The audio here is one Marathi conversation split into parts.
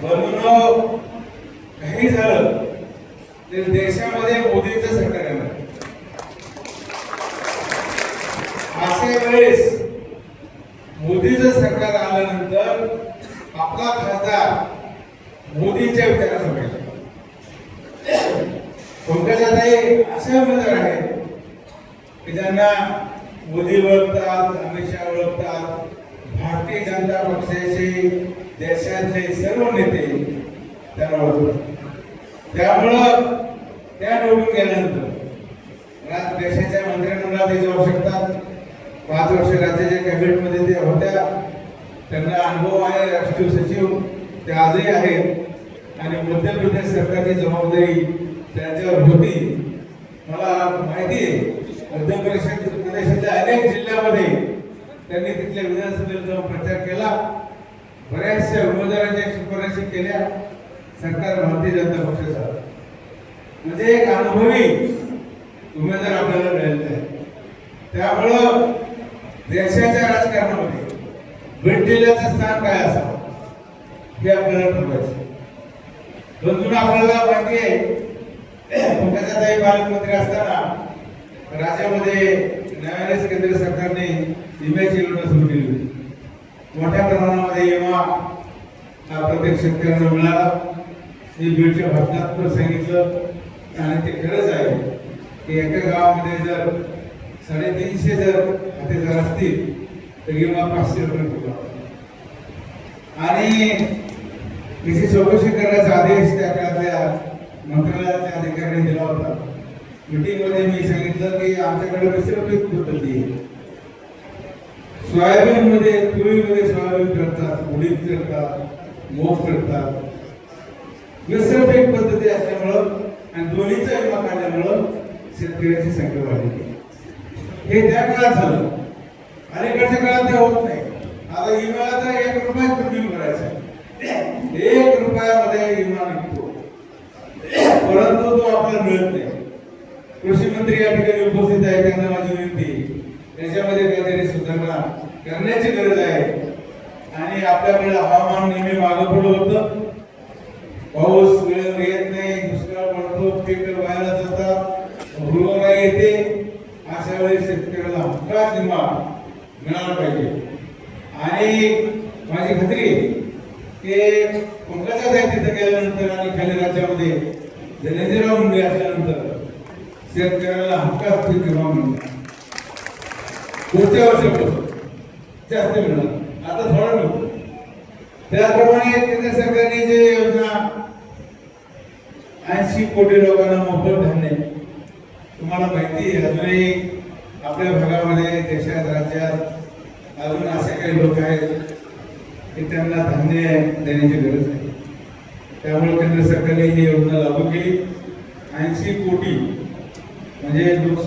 म्हणून काही झालं तर देशामध्ये मोदीचं सरकार येणार अशा वेळेस मोदीचं सरकार आल्यानंतर आपला खासदार मोदींच्या विचाराचा पाहिजे पंकजाताई असे उमेदवार आहेत की ज्यांना मोदी ओळखतात अमित शहा ओळखतात भारतीय जनता पक्षाचे कोण येते? त्यांना त्यामुळं त्या निवडून गेल्यानंतर आज देशाच्या मंत्रिमंडळात ते जाऊ शकतात पाच वर्ष राज्याच्या कॅबिनेटमध्ये ते होत्या. त्यांना अनुभव आहे राष्ट्रीय सचिव ते आजही आहेत. आणि मध्य प्रदेश सरकारची जबाबदारी त्यांच्यावर होती. मला माहिती आहे मध्य प्रदेश प्रदेशाच्या अनेक जिल्ह्यामध्ये त्यांनी तिथल्या विधानसभेत जाऊन प्रचार केला. बऱ्याचशा उमेदवारांच्या शिफारशी केल्या. सरकार भारतीय जनता पक्षाचा. म्हणजे एक अनुभवी उमेदवार आपल्याला मिळालेला आहे. त्यामुळं देशाच्या राजकारणामध्ये भेट जिल्ह्याचं स्थान काय असावं हे आपल्याला ठरवायचं बंधून आपल्याला माहिती आहे. पंकजाताई पालकमंत्री असताना राज्यामध्ये न्यायालय केंद्र सरकारने विम्याची योजना सुरू केली होती. मोठ्या प्रमाणामध्ये विमा प्रत्येक शेतकऱ्यांना मिळाला. मी बीडच्या भाषणात पण सांगितलं आणि ते खरंच आहे की एका गावामध्ये जर साडेतीनशे जर खाते जर असतील तर विमा पाचशे रुपये आणि त्याची चौकशी करण्याचा आदेश त्या काळातल्या मंत्रालयाच्या अधिकाऱ्यांनी दिला होता. मीटिंगमध्ये मी सांगितलं की आमच्याकडे मिश्रपीक पद्धती आहे सोयाबीन मध्ये तुरीमध्ये सोयाबीन करतात उडीद करतात मूग करतात. मिश्रपीक पद्धती असल्यामुळं आणि दोन्हीचा विमा काढल्यामुळं शेतकऱ्याची संख्या वाढली. हे त्या काळात झालं. अलीकडच्या काळात ते होत नाही. आता विम्याला एक रुपया प्रीमियम करायचा एक रुपयामध्ये विमा निघतो. परंतु तो आपल्याला मिळत नाही. कृषी मंत्री या ठिकाणी उपस्थित आहे त्यांना माझी विनंती. त्याच्यामध्ये काहीतरी सुधारणा करण्याची गरज आहे. आणि आपल्याकडे हवामान नेहमी मागं पडलं होतं. पाऊस वेळेवर येत नाही दुष्काळ पडतो पीक व्हायला जातात रोगराई येते. अशा वेळेस शेतकऱ्याला हक्काच विमा मिळाला पाहिजे. आणि माझी खात्री ते की पंकजा तिथं तिथे गेल्यानंतर आणि खाली राज्यामध्ये धनेंद्रराव मुंडे असल्यानंतर शेतकऱ्याला हक्काच पीक विमा मिळणार पुढच्या वर्षापासून जास्त मिळणार. आता थोडा मिळतो. त्याप्रमाणे केंद्र सरकारने जे योजना ऐंशी कोटी लोकांना मोफत धान्य. तुम्हाला माहिती आहे अजूनही आपल्या भागामध्ये देशात राज्यात अजून असे काही लोक आहेत की त्यांना धान्य देण्याची गरज आहे त्यामुळे केंद्र सरकारने ही योजना लागू केली. ऐंशी कोटी म्हणजे लोक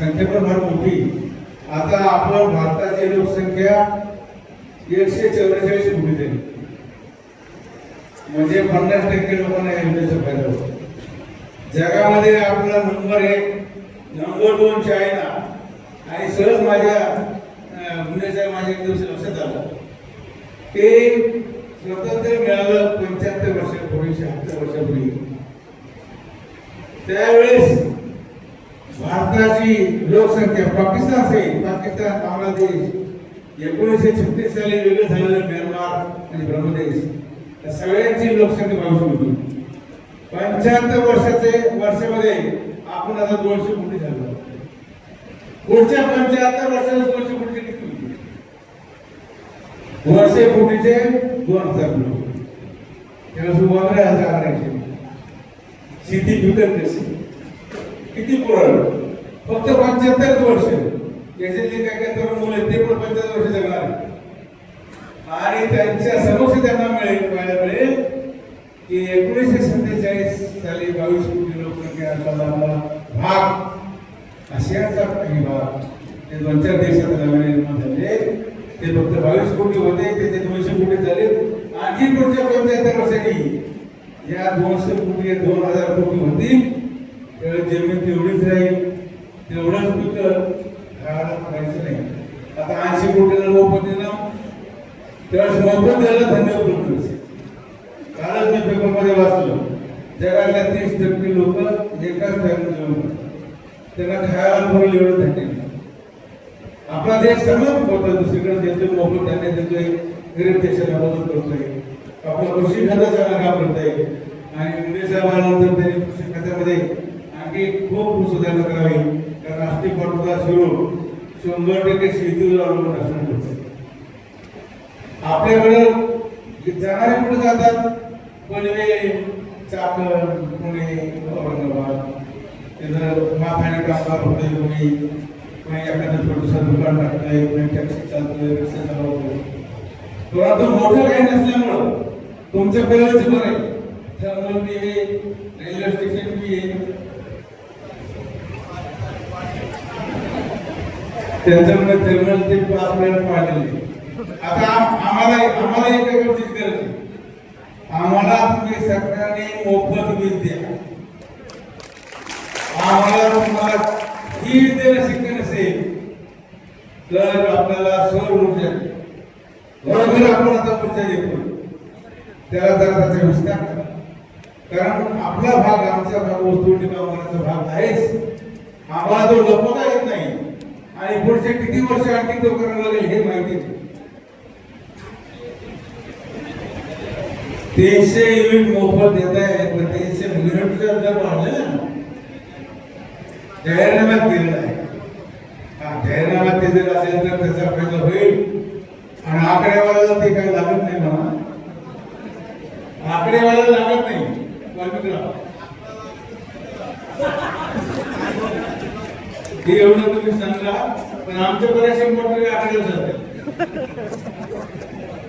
पण फार मोठी. आता आपलं भारताची लोकसंख्या एकशे चौवेचाळीस कोटी झाली म्हणजे पन्नास टक्के लोकांना या फायदा होतो जगामध्ये आपला नंबर एक नंबर दोन चायना आणि सहज माझ्या अं, मुलाच्या माझ्या एक दिवशी लक्षात आलं. ते स्वातंत्र्य मिळालं पंच्याहत्तर वर्षापूर्वी शहात्तर वर्षापूर्वी. त्यावेळेस भारताची लोकसंख्या पाकिस्तान असेल पाकिस्तान बांगलादेश एकोणीसशे छत्तीस साली वेगळं झालेलं म्यानमार आणि ब्रह्मदेश या सगळ्यांची लोकसंख्या बावीस होती पंच्याहत्तर वर्षाचे वर्षामध्ये आपण आता दोनशे कोटी झालो. पुढच्या पंच्याहत्तर वर्षाला दोनशे कोटी किती होती वर्षे कोटीचे दोन हजार लोक. त्याला सुमारे हजार शेती पिकत नसेल किती पुरण फक्त पंच्याहत्तर वर्ष. याच्यातले काय काय तरुण मुलं आहेत, ते पण पंच्याहत्तर वर्ष जगणार आणि त्यांच्या समक्ष त्यांना मिळेल पाहायला मिळेल की एकोणीसशे सत्तेचाळीस साली बावीस कोटी लोकसंख्या असलेला भाग. आशियाचा काही भाग ते दोन चार देशात निर्माण झाले. ते फक्त बावीस कोटी होते त्याचे दोनशे कोटी झाले. आणखी पुढच्या पंच्याहत्तर वर्षांनी या दोनशे कोटी दोन हजार कोटी होती. जमीन तेवढीच राहील तेवढंच पीक घराला नाही. आता ऐंशी कोटीला मोफत दिलं त्यावेळेस मोफत द्यायला धन्य उपलब्ध कालच मी पेपरमध्ये वाचलं जगातल्या तीस टक्के लोक एकाच टाइम जेवण त्यांना खायला भरून एवढं धान्य आपला देश सगळं होतं दुसरीकडे देतोय मोफत धान्य देतोय गरीब देशाला मदत करतोय. आपलं कृषी खात्याचं काम करतोय आणि मुंडे साहेबांनंतर त्यांनी कृषी खात्यामध्ये आणखी खूप सुधारणा करावी. कारण राष्ट्रीय पाठपुरावा सुरू. शंभर टक्के शेतीवर अवलंबून असणं गरजेचं आहे. जाणारे कुठे जातात? पनवे चाकण पुणे औरंगाबाद. तिथं माथाने कामगार होते कोणी कोणी एखादं छोटंसं दुकान टाकतंय कोणी टॅक्सी चालतोय रिक्षा चालवतोय. परंतु मोठं काही नसल्यामुळं तुमच्या बरंच पण आहे. थर्मल बी आहे रेल्वे स्टेशन बी आहे. त्यांच्यामुळे थर्मल ते पाच मिनिट पाडलेले आता आम्हाला आम्हाला एक गोष्टीची गरज आम्हाला तुम्ही सरकारने मोफत वीज द्या. आम्हाला तुम्हाला ही देणं शक्य नसेल तर आपल्याला सौर ऊर्जा बरोबर आपण आता ऊर्जा देतो त्याला जर त्याचा विस्तार करा. कारण आपला भाग आमचा भाग वस्तू टिकावण्याचा भाग आहेच. आम्हाला तो लपवता येत नाही. आणि पुढचे किती वर्ष आणखी तो करावं लागेल हे माहिती नाही. तीनशे युनिट मोफत देत आहे पण तीनशे युनिटचा दर वाढलेला ना. जाहीरनाम्यात दिलेला आहे. हा, जाहीरनाम्यात दिलेला असेल तर त्याचा फायदा होईल. आणि आकडेवाल्याला ते काही लागत नाही म्हणा आकडेवाल्याला लागत नाही. वाल्मिकला हे एवढं तुम्ही सांगा पण आमच्या बऱ्याचशा मोठे आकडे जाते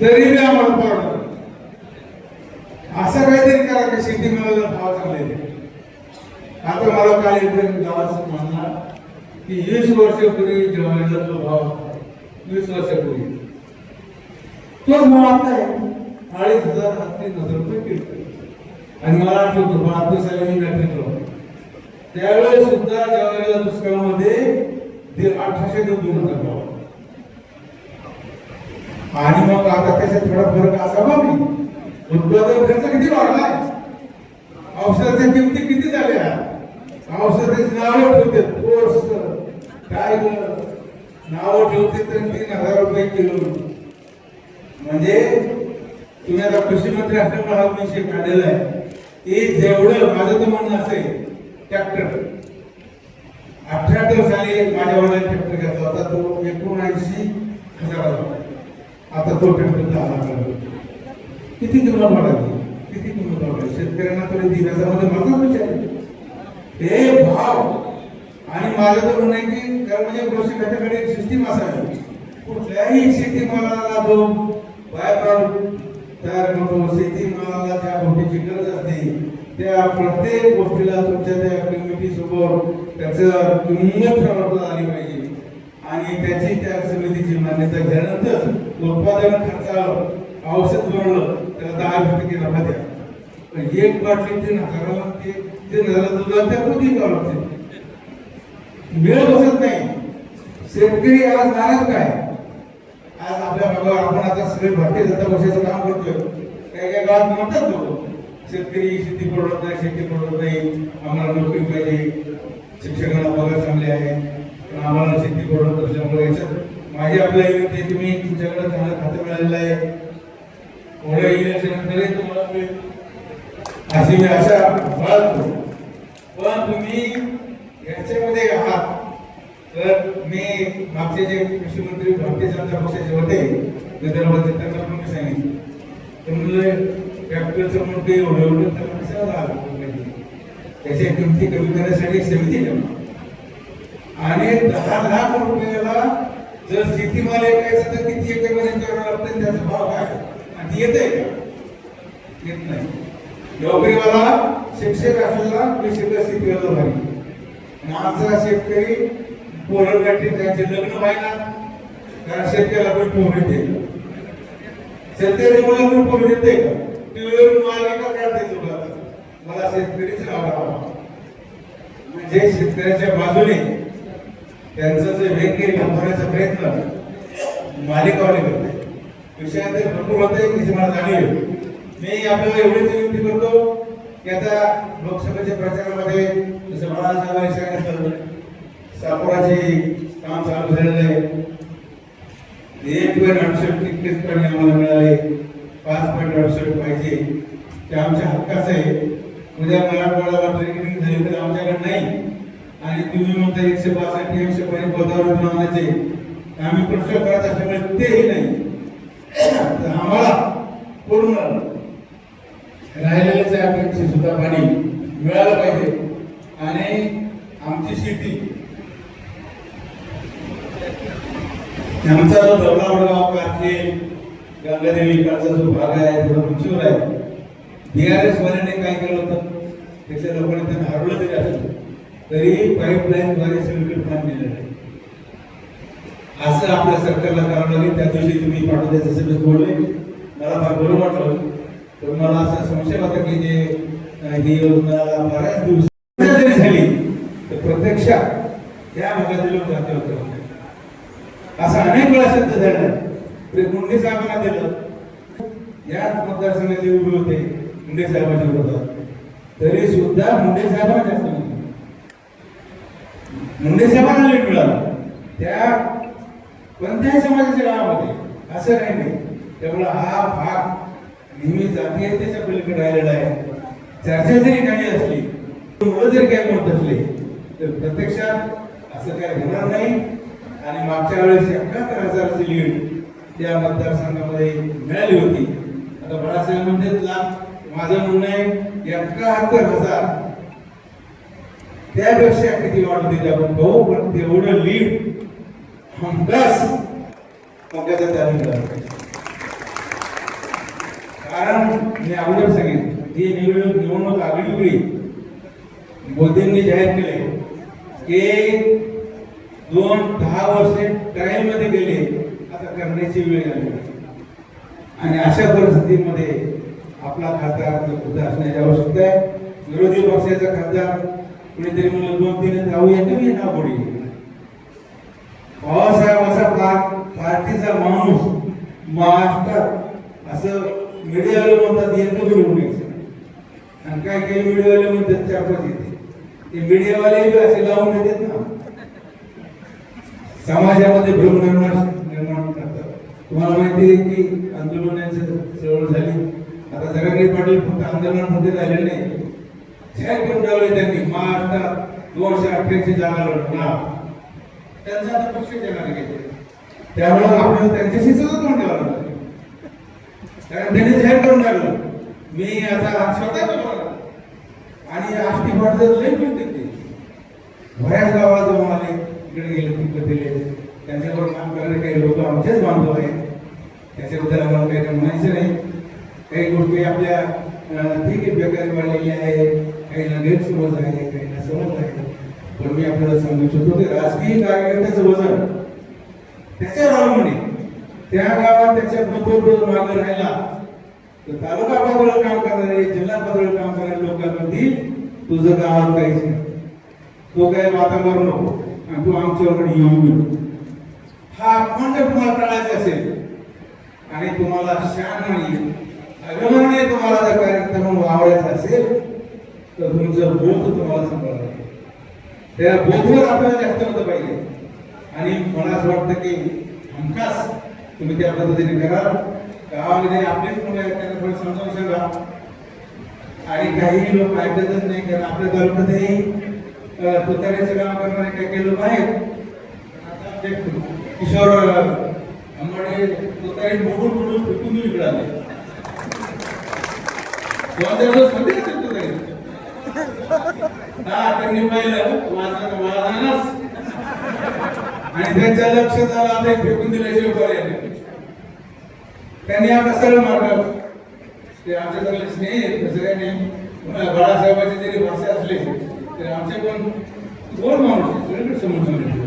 तरी मी आम्हाला परवडत असं काहीतरी करा की शेती मला भाव चांगले आता मला काल एक गावाचं म्हणणार की वीस वर्षापूर्वी जेव्हा तो भाव वीस वर्षापूर्वी. तो भाव आता आहे. अडीच हजार तीन हजार रुपये किलो. आणि मला आठवतो बहात्तर साली मी नक्की त्यावेळेस सुद्धा ज्वारीला दुष्काळामध्ये ते अठराशे ते दोन हजार आणि मग आता त्याच्यात थोडा फरक असावा मी उत्पादन खर्च किती वाढलाय औषधाच्या किमती किती झाल्या? औषधाची नावं ठेवते. कोर्स काय नावं ठेवते तर तीन हजार रुपये किलो. म्हणजे तुम्ही आता कृषी मंत्री असल्यामुळे हा विषय काढलेला आहे. ते जेवढं माझं तर म्हणणं असेल ट्रॅक्टर अठ्याहत्तर साली माझ्या वडिलांनी ट्रॅक्टर घेतला होता. तो एकोणऐंशी हजाराचा आता तो ट्रॅक्टर दहा हजार किती किंमत वाढावी किती किंमत वाढावी शेतकऱ्यांना तरी हजारमध्ये माझा विचार आहे. हे भाव. आणि माझं तर म्हणणं आहे की कारण म्हणजे कृषी खात्याकडे एक सिस्टीम असावी. कुठल्याही शेतीमालाला जो बाय तयार करतो शेतीमालाला त्या गोष्टीची गरज असते. त्या प्रत्येक गोष्टीला तुमच्या त्या कमिटी समोर त्याचं किंमत ठरवता आली पाहिजे. आणि त्याची त्या समितीची मान्यता घेण्यानंतर उत्पादन खर्चावर औषध बनवलं त्याला दहा टक्के नफा द्या. एक बाटली तीन हजाराला ते तीन हजाराला दुधाला त्या कधी करावं लागते? वेळ बसत नाही. शेतकरी आज नाराज काय? आज आपल्या भागावर आपण आता सगळे भारतीय जनता पक्षाचं काम करतोय. काही काही गावात म्हणतात लोक शेतकरी शेती परवडत नाही शेती परवडत नाही. आम्हाला नोकरी पाहिजे. शिक्षकांना पगार चांगले आहे. पण आम्हाला शेती परवडत असल्यामुळे याच्यात माझी आपल्या विनंती आहे तुम्ही तुमच्याकडे चांगलं खातं मिळालेलं आहे. पुढे इलेक्शन नंतरही तुम्हाला मिळेल. अशी मी आशा बाळगतो. पण तुम्ही याच्यामध्ये आहात. तर मी मागचे जे कृषी मंत्री भारतीय जनता पक्षाचे होते विदर्भाचे त्यांना पण मी सांगितलं. तर ट्रॅक्टरचं म्हणून ते एवढं एवढं म्हणजे. त्याच्या किमती कमी करण्यासाठी समिती नेमा आणि दहा लाख रुपयाला जर शेतीमाल ऐकायचा तर किती एकरमध्ये करावं लागतं त्याचा भाव काय? आणि येत आहे का? येत नाही. नोकरीवाला शिक्षक असलेला मी शिक्षक शिकलेला पाहिजे आणि आमचा शेतकरी पोरं गाठी त्यांचे लग्न व्हायला. कारण शेतकऱ्याला कोणी पोरं देईल शेतकरी मला पण पोरं देते का? टीव्हीवर माल एका काढते तुला मला शेतकरीच राहावा म्हणजे शेतकऱ्याच्या बाजूने त्यांचं जे वेगळे लंबवण्याचा प्रयत्न मालिकावाले करते. विषयात भरपूर होते की मला जाणीव मी आपल्याला एवढीच विनंती करतो की आता लोकसभेच्या प्रचारामध्ये जसं मला सांगितलं सापोराचे काम चालू झालेलं आहे. एक वेळ अडुसष्ट तिकीट करणे आम्हाला मिळाले. पाच पॉईंट अडुसष्ट पाहिजे. ते आमच्या हक्काचं आहे. उद्या मराठवाड्याला ट्रेनिंग झाली तर आमच्याकडे नाही. आणि तुम्ही म्हणता एकशे पासष्ट एकशे पाणी पदावर आणायचे आम्ही प्रश्न करत असल्यामुळे तेही नाही. तर आम्हाला पूर्ण राहिलेल्याच अपेक्षा सुद्धा पाणी मिळालं पाहिजे. आणि आमची शेती आमचा जो दौलावडगाव कारखे गंगादेवी इकडचा जो भाग आहे थोडा उंचीवर आहे बीआरएस वाल्याने काय केलं होतं? त्याच्या लोकांनी त्यांना हरवलं तरी असलं. तरी पाईपलाईनद्वारे सगळीकडे पाणी दिलेलं आहे. असं आपल्या सरकारला करावं लागेल. त्या दिवशी तुम्ही पाठवते जसं बोलले मला फार बरं वाटलं. तर मला असा संशय होता की जे ही योजना बऱ्याच दिवस जरी झाली. तर प्रत्यक्षात या भागातील लोक जाते होते. असं अनेक वेळा सिद्ध झालं ते मुंडे साहेबांना दिलं. याच मतदारसंघाचे उभे होते मुंडे साहेबांच्या विरोधात तरी सुद्धा मुंडे साहेबांना जास्त मुंडे साहेबांना लीड मिळालं. त्या कोणत्याही समाजाच्या गावामध्ये असं काही नाही. त्यामुळे हा भाग नेहमी जातीयतेच्या पलीकडे राहिलेला आहे. चर्चा जरी काही असली मुलं जरी काही म्हणत असले तर प्रत्यक्षात असं काही होणार नाही. आणि मागच्या वेळेस एकाहत्तर हजाराची लीड त्या मतदारसंघामध्ये मिळाली होती. आता बाळासाहेब म्हणजे माझं म्हणणं आहे एकाहत्तर हजार. त्यापेक्षा किती वाढ होती आपण भाऊ पण तेवढं लीड हमखास पंकजा त्यांनी कारण मी अगोदर सांगेन ही निवडणूक निवडणूक आगळी वेगळी मोदींनी जाहीर केले की दोन दहा वर्षे ट्रायलमध्ये गेले. करण्याची वेळ आली. आणि अशा परिस्थितीमध्ये आपला खासदार उपलब्ध असण्याची आवश्यकता आहे. विरोधी पक्षाचा खासदार कुणीतरी म्हणलं दोन तीन राहू यांनी ना गोडी बाबासाहेब असा पार पार्टीचा माणूस महाराष्ट्रात असं मीडियावाले म्हणतात यांना घेऊन यायचं आणि काय काही मीडियावाले म्हणतात चार येते. ते मीडियावाले बी असे लावून देतात ना. समाजामध्ये भ्रम निर्माण निर्माण करतात. तुम्हाला माहिती आहे की आंदोलनाची चळवळ झाली. आता जगाकडे पाटील फक्त आंदोलनामध्ये राहिलेले नाही. जाहीर करून ठेवले त्यांनी. महाराष्ट्रात दोनशे अठ्ठ्याऐंशी जागा लढवणार त्यांचा आता पक्ष देणार घेतले त्यामुळे आपल्याला त्यांच्याशी सतत तोंड द्यावं लागलं. कारण त्यांनी जाहीर करून टाकलं. मी आता स्वतः आणि आष्टी पाटील लई पण ते. बऱ्याच गावाला जाऊन आले. इकडे गेले तिकडे दिले त्यांच्याबरोबर काम करणारे काही लोक आमचेच बांधव आहेत. त्याच्याबद्दल आम्हाला काही म्हणायचं नाही. काही गोष्टी आपल्या ठीक आहे बेकारी वाढलेली आहे काही ना गैरसमज आहे काही ना समज आहे. पण मी आपल्याला सांगू शकतो की राजकीय कार्यकर्त्याचं वजन त्याच्यावर अवलंबून त्या गावात त्याच्या बरोबर मागे राहिला तर तालुका पातळीवर काम करणारे जिल्हा पातळीवर काम करणारे लोकांमध्ये तुझं गावात काहीच नाही. तो काय वातावरण नको. आणि तू आमच्याकडे येऊन नको हा आपण जर तुम्हाला टाळायचा असेल? आणि तुम्हाला शान नाही अभिमानाने तुम्हाला जर कार्यक्रम म्हणून वावरायचा असेल तर तुमचं बोध तुम्हाला सांभाळावं लागेल त्या बोधवर आपल्याला जास्त होतं पाहिजे. आणि मला असं वाटतं की हमखास तुम्ही त्या पद्धतीने करा. गावामध्ये आपलेच मुलं आहेत त्यांना थोडं समजावून सांगा. आणि काही लोक ऐकतच नाही कारण आपल्या तालुक्यातही अं, काम करणारे काही काही लोक आहेत. आता किशोर अं, आंबाडे तुतारी मोडून मोडून फेकून देऊन इकडे आले. दोन चार दिवस होते त्यांनी पाहिलं. माझं माझाच आणि त्यांच्या लक्षात आलं आता फेकून दिल्याशिवाय पर्याय त्यांनी आता सरळ मार्ग. ते आमचे सगळे स्नेह सगळ्यांनी बाळासाहेबांचे जरी भाषे असले तरी आमचे पण गोड माणूस आहे, सगळीकडे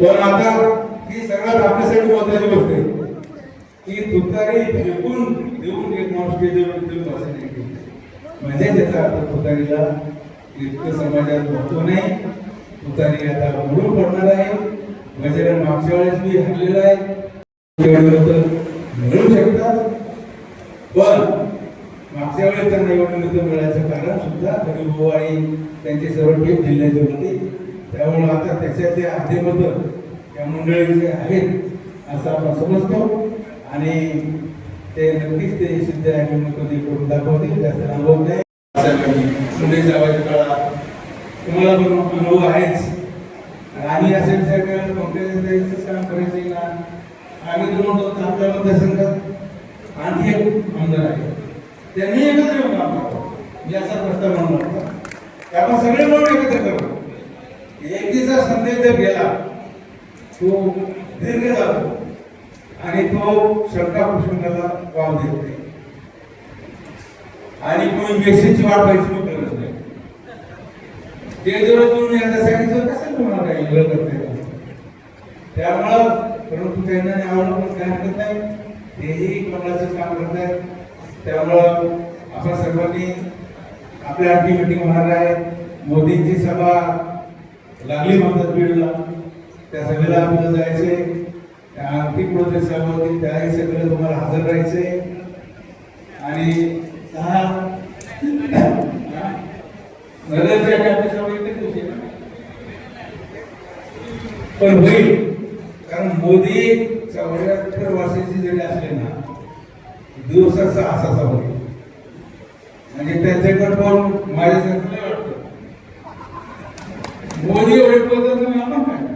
पण आता ही सगळ्यात आपल्यासाठी महत्वाची गोष्ट आहे. की तुतारी फेकून देऊन एक माणूस स्टेजवर देऊन म्हणजे त्याचा अर्थ तुतारीला इतकं समाजात महत्त्व नाही. तुतारी आता मोडून पडणार आहे. म्हणजे मागच्या वेळेस मी हरलेला आहे. मिळू शकतात. पण मागच्या वेळेस त्यांना एवढं मिळायचं कारण सुद्धा हरिभाऊ आणि त्यांची सर्व टीम जिल्ह्याची होती. त्यामुळे आता त्याच्यातले अर्धे मतं त्या मंडळीचे आहेत असं आपण समजतो. आणि ते नक्कीच ते सिद्ध आहे मग कधी करून दाखवतील जास्त अनुभव नाही मुंडे साहेबाच्या काळात तुम्हाला पण अनुभव आहेच. आणि असे विचार करायला पंकजाताईचंच काम करायचं ना आम्ही तर म्हणतो आपल्या मतदारसंघात आणखी एक आमदार आहे. त्यांनी एकत्र येऊन काम करावं. मी असा प्रस्ताव म्हणून आपण सगळे म्हणून एकत्र करू. एकीचा संदेश जर गेला तो दीर्घ जातो आणि तो शंका प्रश्नाला वाव देत नाही. आणि कोणी मेसेजची वाट पाहिजे मग करत नाही. ते जर तुम्ही आता सांगितलं कसं तुम्हाला काही वेगळं नाही त्यामुळं परंतु त्यांना आवडलं पण काय हरकत नाही. तेही कोणाचं काम करत आहेत. त्यामुळं आपण सर्वांनी आपल्या आणखी मिटिंग होणार आहे. मोदींची सभा लागली म्हणतात बीडला. त्या सभेला आपल्याला जायचंय त्या आर्थिक प्रोजेक्ट त्याही सगळं तुम्हाला हजर राहायचंय आणि सहा नगरच्या कॅम्पस पण होईल कारण मोदी चौऱ्याहत्तर वर्षाची जरी असले ना दिवसाचा असाचा होईल. म्हणजे त्यांच्याकडे पण माझ्यासारखं नाही वाटतं. मोदी एवढे बदल तुम्ही आपण काय?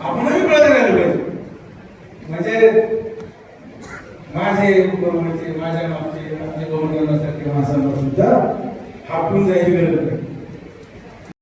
आपणही बदल झाले पाहिजे. म्हणजे माझे बरोबरचे माझ्या मागचे आमचे बरोबर सुद्धा हापून जायची गरज नाही.